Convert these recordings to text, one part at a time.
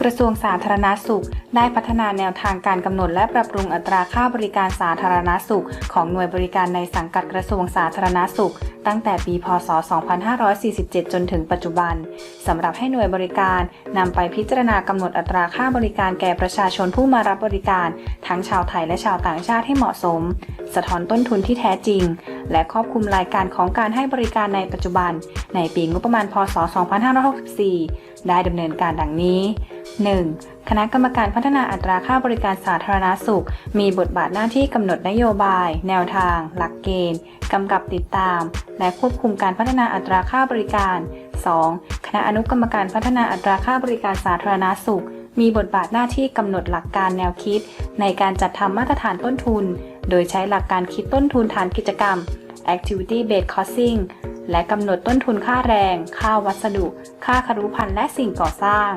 กระทรวงสาธารณาสุข ได้พัฒนาแนวทางการกำหนดและปรับปรุงอัตราค่าบริการสาธารณาสุข ของหน่วยบริการในสังกัดกระทรวงสาธารณาสุข ตั้งแต่ปี พศ 2547 จนถึงปัจจุบันสำหรับให้หน่วยบริการนำไปพิจารณากำหนดอัตราค่าบริการแก่ประชาชนผู้มารับบริการ ทั้งชาวไทยและชาวต่างชาติให้เหมาะสม สะท้อนต้นทุนที่แท้จริง และครอบคลุมรายการของการให้บริการในปัจจุบัน ในปีงบประมาณ พศ 2564 ได้ดำเนินการดังนี้ 1. คณะกรรมการพัฒนาอัตราค่าบริการสาธารณาสุข มีบทบาทหน้าที่กำหนดนโยบาย แนวทาง หลักเกณฑ์กำกับติดตาม และควบคุมการพัฒนาอัตราค่าบริการ 2. คณะอนุกรรมการพัฒนาอัตราค่าบริการสาธารณาสุข มีบทบาทหน้าที่กำหนดหลักการแนวคิด ในการจัดทำมาตรฐานต้นทุน โดยใช้หลักการคิดต้นทุนฐานกิจกรรม activity based costing และกำหนดต้นทุนค่าแรง ค่าวัสดุ ค่าคารุพันธ์และสิ่งก่อสร้าง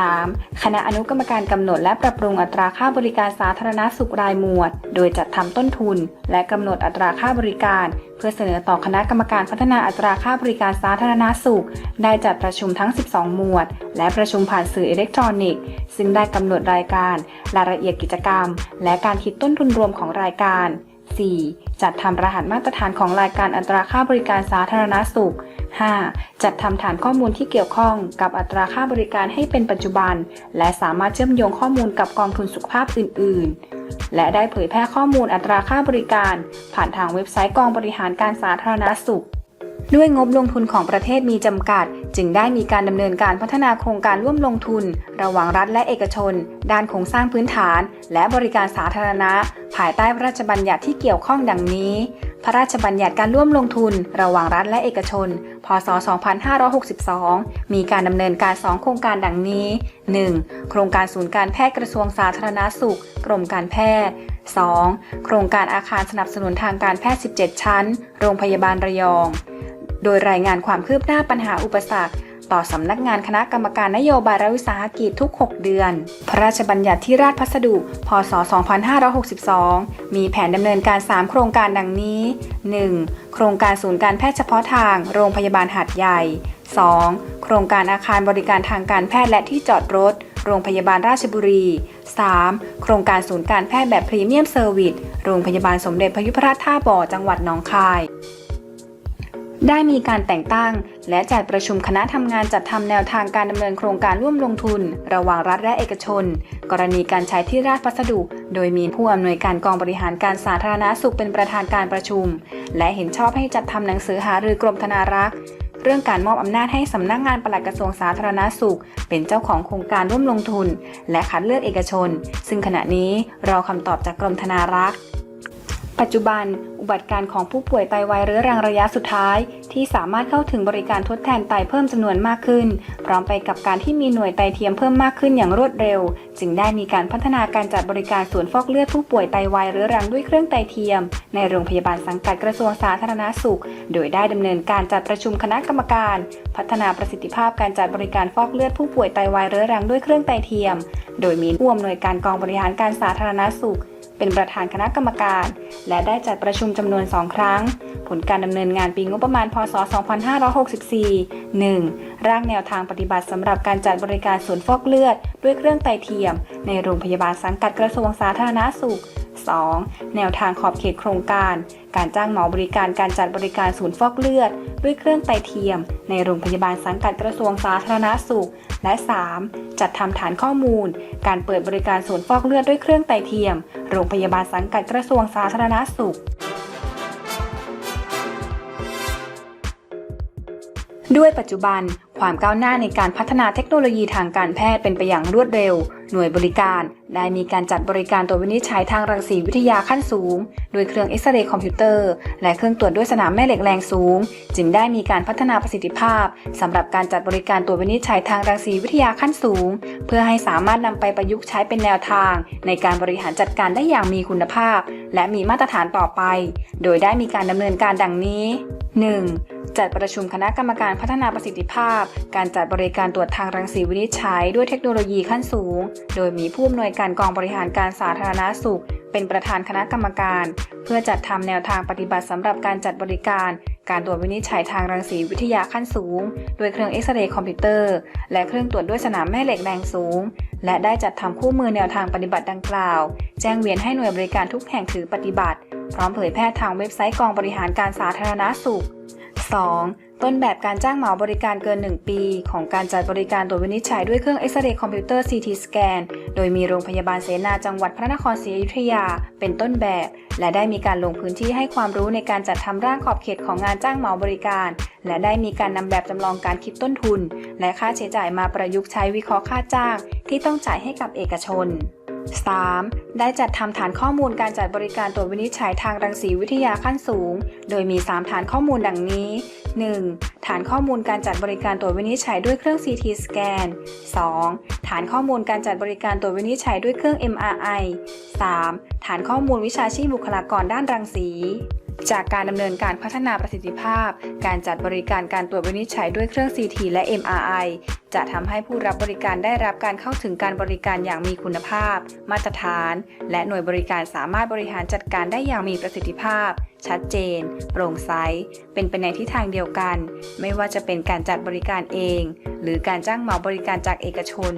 3. คณะอนุกรรมการกำหนดและปรับปรุงอัตราค่าบริการสาธารณสุขรายหมวด โดยจัดทำต้นทุน และกำหนดอัตราค่าบริการ เพื่อเสนอต่อคณะกรรมการพัฒนาอัตราค่าบริการสาธารณสุข ได้จัดประชุมทั้ง 12 หมวด และประชุมผ่านสื่ออิเล็กทรอนิกส์ ซึ่งได้กำหนดรายการ รายละเอียดกิจกรรม และการคิดต้นทุนรวมของรายการ 4. จัดทำรหัสมาตรฐานของรายการอัตราค่าบริการสาธารณสุข 5. จัดทำฐานข้อมูลที่เกี่ยวข้องกับอัตราค่าบริการให้เป็นปัจจุบัน และสามารถเชื่อมโยงข้อมูลกับกองทุนสุขภาพอื่น ๆ และได้เผยแพร่ข้อมูลอัตราค่าบริการ ผ่านทางเว็บไซต์กองบริหารการสาธารณสุข ด้วยงบลงทุนของประเทศมีจำกัด จึงได้มีการดำเนินการพัฒนาโครงการร่วมลงทุน ระหว่างรัฐและเอกชน ด้านโครงสร้างพื้นฐาน และบริการสาธารณะ ภายใต้พระราชบัญญัติที่เกี่ยวข้องดังนี้ พระราชบัญญัติการร่วมลงทุน ระหว่างรัฐและเอกชน พศ 2562 มีการดำเนินการ 2 โครงการดังนี้ 1. โครงการศูนย์การแพทย์กระทรวงสาธารณาสุข กรมการแพทย์ 2. โครงการอาคารสนับสนุนทางการแพทย์ 17 ชั้น โรงพยาบาลระยอง โดยรายงานความคืบหน้าปัญหาอุปสรรค ต่อสำนักงานคณะกรรมการนโยบายรัฐวิสาหกิจทุก 6 เดือน พระราชบัญญัติที่ราชพัสดุ พศ 2562 มีแผนดำเนินการ 3 โครงการดังนี้ 1. โครงการศูนย์การแพทย์เฉพาะทาง โรงพยาบาลหาดใหญ่ 2. โครงการอาคารบริการทางการแพทย์และที่จอดรถ โรงพยาบาลราชบุรี 3. โครงการศูนย์การแพทย์แบบพรีเมียมเซอร์วิส โรงพยาบาลสมเด็จพระยุพราชท่าบ่อ จังหวัดหนองคาย ได้มีการแต่งตั้ง และจัดประชุมคณะทำงานจัดทำแนวทางการดำเนินโครงการร่วมลงทุน ระหว่างรัฐและเอกชน กรณีการใช้ที่ราชพัสดุ โดยมีผู้อำนวยการกองบริหารการสาธารณาสุขเป็นประธานการประชุม และเห็นชอบให้จัดทำหนังสือหารือกรมธนารักษ์เรื่องการมอบอำนาจให้สำนักงานปลัดกระทรวงสาธารณาสุข เป็นเจ้าของโครงการร่วมลงทุน และคัดเลือกเอกชน ซึ่งขณะนี้รอคำตอบจากกรมธนารักษ์ ปัจจุบัน อุบัติการของผู้ป่วยไตวายเรื้อรังระยะสุดท้าย ที่สามารถเข้าถึงบริการทดแทนไตเพิ่มจำนวนมากขึ้น พร้อมไปกับการที่มีหน่วยไตเทียมเพิ่มมากขึ้นอย่างรวดเร็ว จึงได้มีการพัฒนาการจัดบริการสวนฟอกเลือดผู้ป่วยไตวายเรื้อรังด้วยเครื่องไตเทียม ในโรงพยาบาลสังกัดกระทรวงสาธารณาสุข โดยได้ดำเนินการจัดประชุมคณะกรรมการ พัฒนาประสิทธิภาพการจัดบริการฟอกเลือดผู้ป่วยไตวายเรื้อรังด้วยเครื่องไตเทียม โดยมีผู้อำนวยการกองบริหารการสาธารณาสุข เป็นประธานคณะกรรมการ และได้จัดประชุมจำนวน2ครั้ง ผลการดำเนินงานปีงบประมาณ พศ 2564 1. ร่างแนวทางปฏิบัติสำหรับการจัดบริการศูนย์ฟอกเลือด ด้วยเครื่องไตเทียม ในโรงพยาบาลสังกัดกระทรวงสาธารณาสุข 2. แนวทางขอบเขตโครงการ การจ้างหมาบริการการจัดบริการศูนย์ฟอกเลือด ด้วยเครื่องไตเทียม ในโรงพยาบาลสังกัดกระทรวงสาธารณาสุข และ 3. จัดทำฐานข้อมูล การเปิดบริการศูนย์ฟอกเลือดด้วยเครื่องไตเทียม โรงพยาบาลสังกัดกระทรวงสาธารณาสุข ด้วยปัจจุบันความก้าวหน้าในการพัฒนาเทคโนโลยีทางการแพทย์เป็นไปอย่างรวดเร็ว หน่วยบริการได้มีการจัดบริการตัวจวินิจฉัยทางรังสีวิทยาขั้นสูง โดยเครื่องเอ็กซเรย์คอมพิวเตอร์ และเครื่องตรวจด้วยสนามแม่เหล็กแรงสูง จึงได้มีการพัฒนาประสิทธิภาพสำหรับการจัดบริการตัวจวินิจฉัยทางรังสีวิทยาขั้นสูง เพื่อให้สามารถนำไปประยุกต์ใช้เป็นแนวทาง ในการบริหารจัดการได้อย่างมีคุณภาพ และมีมาตรฐานต่อไป โดยได้มีการดำเนินการดังนี้ 1. จัดประชุมคณะกรรมการพัฒนาประสิทธิภาพ การจัดบริการตรวจทางรังสีวินิจฉัยด้วยเทคโนโลยีขั้นสูง โดยมีผู้อำนวยการกองบริหารการสาธารณาสุข เป็นประธานคณะกรรมการ เพื่อจัดทำแนวทางปฏิบัติสำหรับการจัดบริการ การตรวจวินิจฉัยทางรังสีวิทยาขั้นสูง โดยเครื่องเอ็กซเรย์คอมพิวเตอร์ และเครื่องตรวจด้วยสนามแม่เหล็กแรงสูง และได้จัดทำคู่มือแนวทางปฏิบัติดังกล่าว แจ้งเวียนให้หน่วยบริการทุกแห่งถือปฏิบัติ พร้อมเผยแพร่ทางเว็บไซต์กองบริหารการสาธารณาสุข 2. ต้นแบบการจ้างเหมาบริการเกิน 1 ปี ของการจัดบริการตรวจวินิจฉัยด้วยเครื่องเอ็กซเรย์คอมพิวเตอร์ CT สแกนโดยมีโรงพยาบาลเสนาจังหวัดพระนครศรีอยุธยา เป็นต้นแบบ และได้มีการลงพื้นที่ให้ความรู้ในการจัดทำร่างขอบเขตของงานจ้างเหมาบริการ และได้มีการนำแบบจำลองการคิดต้นทุน และค่าใช้จ่ายมาประยุกต์ใช้วิเคราะห์ค่าจ้าง ที่ต้องจ่ายให้กับเอกชน 3. ได้จัดทำฐานข้อมูลการจัดบริการตรวจวินิจฉัยทางรังสีวิทยาขั้นสูง โดยมี 3 ฐานข้อมูลดังนี้ 1. ฐานข้อมูลการจัดบริการตรวจวินิจฉัยด้วยเครื่อง CT สแกน 2. ฐานข้อมูลการจัดบริการตรวจวินิจฉัยด้วยเครื่อง MRI 3. ฐานข้อมูลวิชาชีพบุคลากรด้านรังสี จากการดำเนินการพัฒนาประสิทธิภาพ การจัดบริการการตรวจวินิจฉัยด้วยเครื่อง CT และ MRI จะทำให้ผู้รับบริการได้รับการเข้าถึงการบริการอย่างมีคุณภาพ มาตรฐาน และหน่วยบริการสามารถบริหารจัดการได้อย่างมีประสิทธิภาพ ชัดเจน โปร่งใส เป็นไปในทิศทางเดียวกัน ไม่ว่าจะเป็นการจัดบริการเอง หรือการจ้างเหมาบริการจากเอกชน